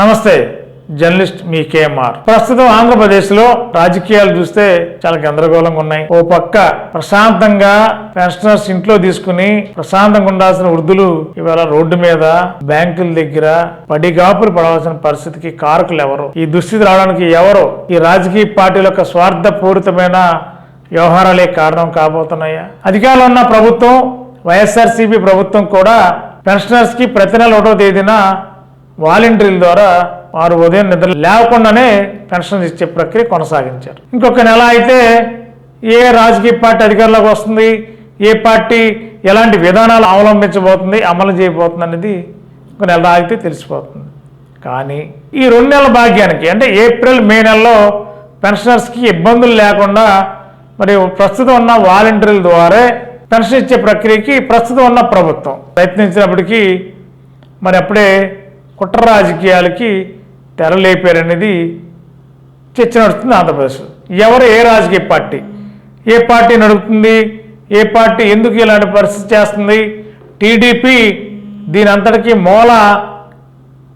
నమస్తే జర్నలిస్ట్ మీ కేఎంఆర్. ప్రస్తుతం ఆంధ్రప్రదేశ్లో రాజకీయాలు చూస్తే చాలా గందరగోళంగా ఉన్నాయి. ఓ పక్క ప్రశాంతంగా పెన్షనర్స్ ఇంట్లో తీసుకుని ప్రశాంతంగా ఉండాల్సిన వృద్ధులు ఇవాళ రోడ్డు మీద బ్యాంకుల దగ్గర పడిగాపులు పడవలసిన పరిస్థితికి కారకులు ఎవరు? ఈ దుస్థితి రావడానికి ఎవరు? ఈ రాజకీయ పార్టీల యొక్క స్వార్థపూరితమైన వ్యవహారాలే కారణం కాబోతున్నాయా? అధికారంలో ఉన్న ప్రభుత్వం వైఎస్ఆర్సీపీ ప్రభుత్వం కూడా పెన్షనర్స్కి ప్రతి నెల ఒకటో తేదీన వాలంటీర్ల ద్వారా వారు ఉదయం నిద్ర లేకుండానే పెన్షన్ ఇచ్చే ప్రక్రియ కొనసాగించారు. ఇంకొక నెల అయితే ఏ రాజకీయ పార్టీ అధికారంలోకి వస్తుంది ఏ పార్టీ ఎలాంటి విధానాలు అవలంబించబోతుంది అమలు చేయబోతుంది అనేది ఒక నెల ఆగితే తెలిసిపోతుంది. కానీ ఈ రెండు నెలల భాగ్యానికి అంటే ఏప్రిల్ మే నెలలో పెన్షనర్స్కి ఇబ్బందులు లేకుండా మరి ప్రస్తుతం ఉన్న వాలంటీర్ల ద్వారా పెన్షన్ ఇచ్చే ప్రక్రియకి ప్రస్తుతం ఉన్న ప్రభుత్వం ప్రయత్నించినప్పటికీ మరి అప్పుడే కుట్ర రాజకీయాలకి తెరలేపారనేది చర్చ నడుస్తుంది ఆంధ్రప్రదేశ్ ఎవరు ఏ రాజకీయ పార్టీ? ఏ పార్టీ నడుపుతుంది? ఏ పార్టీ ఎందుకు ఇలాంటి పరిస్థితి చేస్తుంది? టీడీపీ దీని అంతటికీ మూల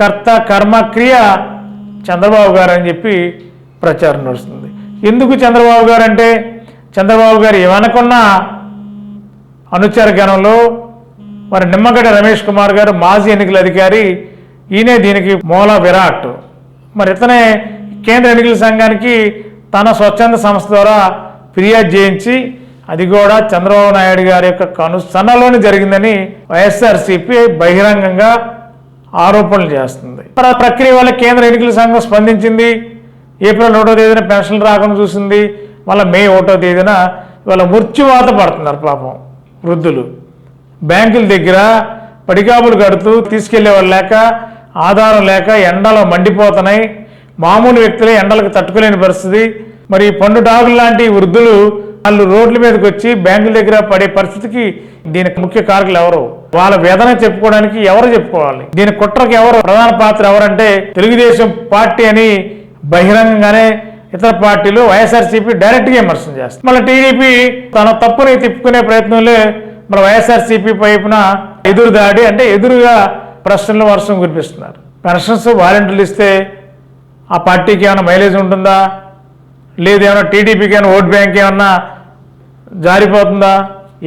కర్త కర్మ క్రియ చంద్రబాబు గారు అని చెప్పి ప్రచారం నడుస్తుంది. ఎందుకు చంద్రబాబు గారు అంటే చంద్రబాబు గారు ఏమనుకున్నా అనుచర గణంలో మరి నిమ్మగడ్డ రమేష్ కుమార్ గారు మాజీ ఎన్నికల అధికారి ఈయనే దీనికి మూల విరాట్. మరి ఇతనే కేంద్ర ఎన్నికల సంఘానికి తన స్వచ్ఛంద సంస్థ ద్వారా ఫిర్యాదు చేయించి అది కూడా చంద్రబాబు నాయుడు గారి యొక్క కనుసన్నలోనే జరిగిందని వైఎస్ఆర్సీపీ బహిరంగంగా ఆరోపణలు చేస్తుంది. మరి ఆ ప్రక్రియ వల్ల కేంద్ర ఎన్నికల సంఘం స్పందించింది. ఏప్రిల్ ఒకటో తేదీన పెన్షన్లు రాకుండా చూసింది. మళ్ళీ మే ఒకటో తేదీన ఇవాళ మృత్యువాత పడుతున్నారు పాపం వృద్ధులు. బ్యాంకుల దగ్గర పడికాపులు కడుతూ తీసుకెళ్ళే వాళ్ళు లేక ఆధారం లేక ఎండలో మండిపోతున్నాయి. మామూలు వ్యక్తులే ఎండలకు తట్టుకోలేని పరిస్థితి. మరి పండు డాగులు లాంటి వృద్ధులు వాళ్ళు రోడ్ల మీదకి వచ్చి బ్యాంకుల దగ్గర పడే పరిస్థితికి దీనికి ముఖ్య కారకులు ఎవరు? వాళ్ళ వేదన చెప్పుకోవడానికి ఎవరు చెప్పుకోవాలి? దీని కుట్రకి ఎవరు ప్రధాన పాత్ర ఎవరంటే తెలుగుదేశం పార్టీ అని బహిరంగంగానే ఇతర పార్టీలు వైఎస్ఆర్సీపీ డైరెక్ట్గా చేస్తారు మళ్ళీ టీడీపీ తన తప్పుని తిప్పుకునే ప్రయత్నంలో మన వైఎస్ఆర్సీపీ వైపున ఎదురు దాడి అంటే ఎదురుగా ప్రశ్నలు వర్షం కురిపిస్తున్నారు పెన్షన్స్ వాలంటీర్లు ఇస్తే ఆ పార్టీకి ఏమైనా మైలేజ్ ఉంటుందా? లేదేమైనా ఏమైనా టీడీపీకి ఏమైనా ఓట్ బ్యాంక్ ఏమన్నా జారిపోతుందా?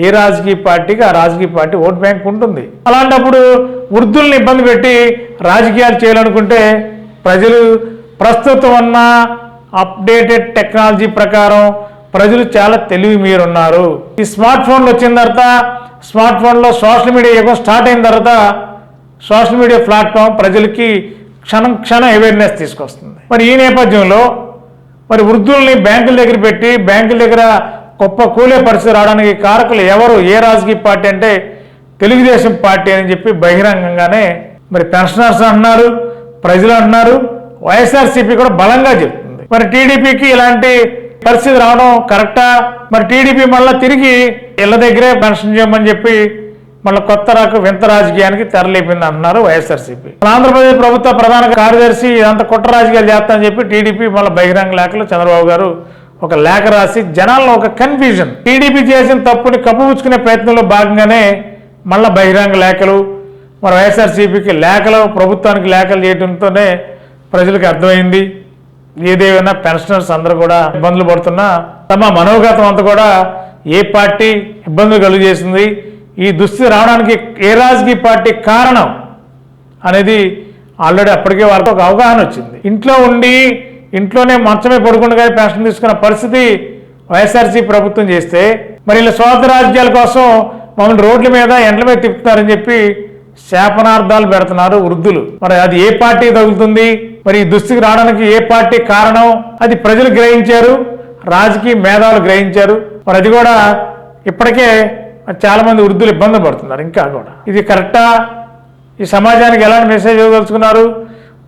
ఏ రాజకీయ పార్టీకి ఆ రాజకీయ పార్టీ ఓట్ బ్యాంక్ ఉంటుంది. అలాంటప్పుడు వృద్ధుల్ని ఇబ్బంది పెట్టి రాజకీయాలు చేయాలనుకుంటే ప్రజలు ప్రస్తుతం ఉన్న అప్డేటెడ్ టెక్నాలజీ ప్రకారం ప్రజలు చాలా తెలివి మీరున్నారు. ఈ స్మార్ట్ ఫోన్లు వచ్చిన తర్వాత స్మార్ట్ ఫోన్లో సోషల్ మీడియా యుగం స్టార్ట్ అయిన తర్వాత సోషల్ మీడియా ప్లాట్ఫామ్ ప్రజలకి క్షణం క్షణం అవేర్నెస్ తీసుకొస్తుంది. మరి ఈ నేపథ్యంలో మరి వృద్ధుల్ని బ్యాంకుల దగ్గర పెట్టి బ్యాంకుల దగ్గర గొప్ప కూలే పరిస్థితి రావడానికి కారకులు ఎవరు ఏ రాజకీయ పార్టీ అంటే తెలుగుదేశం పార్టీ అని చెప్పి బహిరంగంగానే మరి పెన్షనర్స్ అంటున్నారు ప్రజలు అంటున్నారు వైఎస్ఆర్సీపీ కూడా బలంగా చెప్తుంది. మరి టీడీపీకి ఇలాంటి పరిస్థితి రావడం కరెక్టా? మరి టీడీపీ మళ్ళీ తిరిగి ఇళ్ళ దగ్గరే పెన్షన్ చేయమని చెప్పి మళ్ళీ కొత్త రకం వింత రాజకీయానికి తెరలేపింది అంటున్నారు వైఎస్ఆర్సీపీ. ఆంధ్రప్రదేశ్ ప్రభుత్వ ప్రధాన కార్యదర్శి ఇదంతా కుట్ర రాజకీయాలు చేస్తామని చెప్పి టీడీపీ మళ్ళీ బహిరంగ లేఖలు చంద్రబాబు గారు ఒక లేఖ రాసి జనాల్లో ఒక కన్ఫ్యూజన్ టీడీపీ చేసిన తప్పుని కప్పుపుచ్చుకునే ప్రయత్నంలో భాగంగానే మళ్ళీ బహిరంగ లేఖలు మరి వైఎస్ఆర్సీపీకి లేఖలు ప్రభుత్వానికి లేఖలు చేయడంతోనే ప్రజలకు అర్థమైంది. ఏదేమైనా పెన్షనర్స్ అందరూ కూడా ఇబ్బందులు పడుతున్నా తమ మనోగతం అంతా కూడా ఏ పార్టీ ఇబ్బందులు కలుగు చేసింది ఈ దుస్థితి రావడానికి ఏ రాజకీయ పార్టీ కారణం అనేది ఆల్రెడీ అప్పటికే వాళ్ళకి ఒక అవగాహన వచ్చింది. ఇంట్లో ఉండి ఇంట్లోనే మంచమే పడుకుండగా పెన్షన్ తీసుకున్న పరిస్థితి వైఎస్ఆర్సీ ప్రభుత్వం చేస్తే మరి ఇలా స్వార్థ రాజకీయాల కోసం మమ్మల్ని రోడ్ల మీద ఎండ్ల మీద తిప్పుతున్నారని చెప్పి శాపనార్థాలు పెడుతున్నారు వృద్ధులు. మరి అది ఏ పార్టీ తగులుతుంది? మరి ఈ దుస్థితికి రావడానికి ఏ పార్టీ కారణం? అది ప్రజలు గ్రహించారు రాజకీయ మేధావులు గ్రహించారు. మరి అది కూడా ఇప్పటికే చాలా మంది వృద్ధులు ఇబ్బంది పడుతున్నారు ఇంకా కూడా. ఇది కరెక్టా? ఈ సమాజానికి ఎలాంటి మెసేజ్ ఇవ్వదలుచుకున్నారు?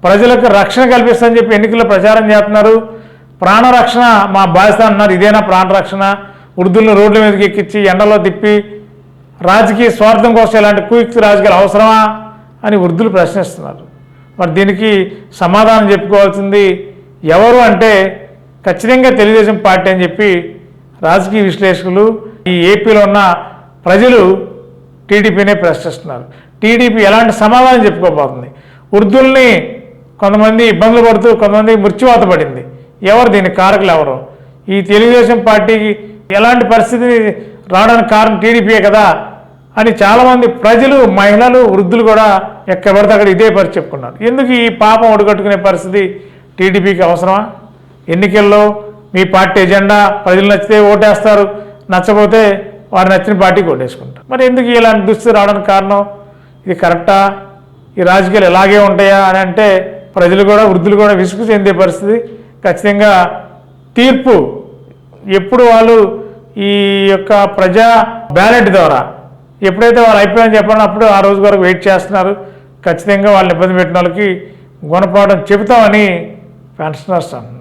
ప్రజలకు రక్షణ కల్పిస్తుందని చెప్పి ఎన్నికల్లో ప్రచారం చేస్తున్నారు. ప్రాణరక్షణ మా బాధ్యత అన్నారు. ఇదేనా ప్రాణరక్షణ వృద్ధులను రోడ్ల మీదకి ఎక్కించి ఎండలో తిప్పి రాజకీయ స్వార్థం కోసం ఇలాంటి కుయుక్తి రాజకీయాలు అవసరమా అని వృద్ధులు ప్రశ్నిస్తున్నారు. మరి దీనికి సమాధానం చెప్పుకోవాల్సింది ఎవరు అంటే ఖచ్చితంగా తెలుగుదేశం పార్టీ అని చెప్పి రాజకీయ విశ్లేషకులు ఈ ఏపీలో ఉన్న ప్రజలు టీడీపీనే ప్రశ్నిస్తున్నారు. టీడీపీ ఎలాంటి సమాధానం చెప్పుకోబోతుంది? వృద్ధుల్ని కొంతమంది ఇబ్బందులు పడుతూ కొంతమంది మృత్యువాత పడింది. ఎవరు దీనికి కారకులు ఎవరు? ఈ తెలుగుదేశం పార్టీకి ఎలాంటి పరిస్థితి రావడానికి కారణం టీడీపీయే కదా అని చాలామంది ప్రజలు మహిళలు వృద్ధులు కూడా ఎక్కబడితే అక్కడ ఇదే పరిస్థితి చెప్పుకున్నారు ఎందుకు ఈ పాపం ఒడగట్టుకునే పరిస్థితి టీడీపీకి అవసరమా? ఎన్నికల్లో మీ పార్టీ ఎజెండా ప్రజలు నచ్చితే ఓటేస్తారు నచ్చపోతే వారు నచ్చిన పార్టీకి ఓటేసుకుంటారు మరి ఎందుకు ఇలాంటి దుస్థితి రావడానికి కారణం? ఇది కరెక్టా? ఈ రాజకీయాలు ఇలాగే ఉంటాయా అని అంటే ప్రజలు కూడా వృద్ధులు కూడా విసుగు చెందే పరిస్థితి. ఖచ్చితంగా తీర్పు ఎప్పుడు వాళ్ళు ఈ యొక్క ప్రజా బ్యాలెట్ ద్వారా ఎప్పుడైతే వాళ్ళ అభిప్రాయం అప్పుడు ఆ రోజు వరకు వెయిట్ చేస్తున్నారు. ఖచ్చితంగా వాళ్ళని ఇబ్బంది పెట్టిన వాళ్ళకి గుణపాఠం చెబుతామని పెన్షనర్స్ అంటున్నారు.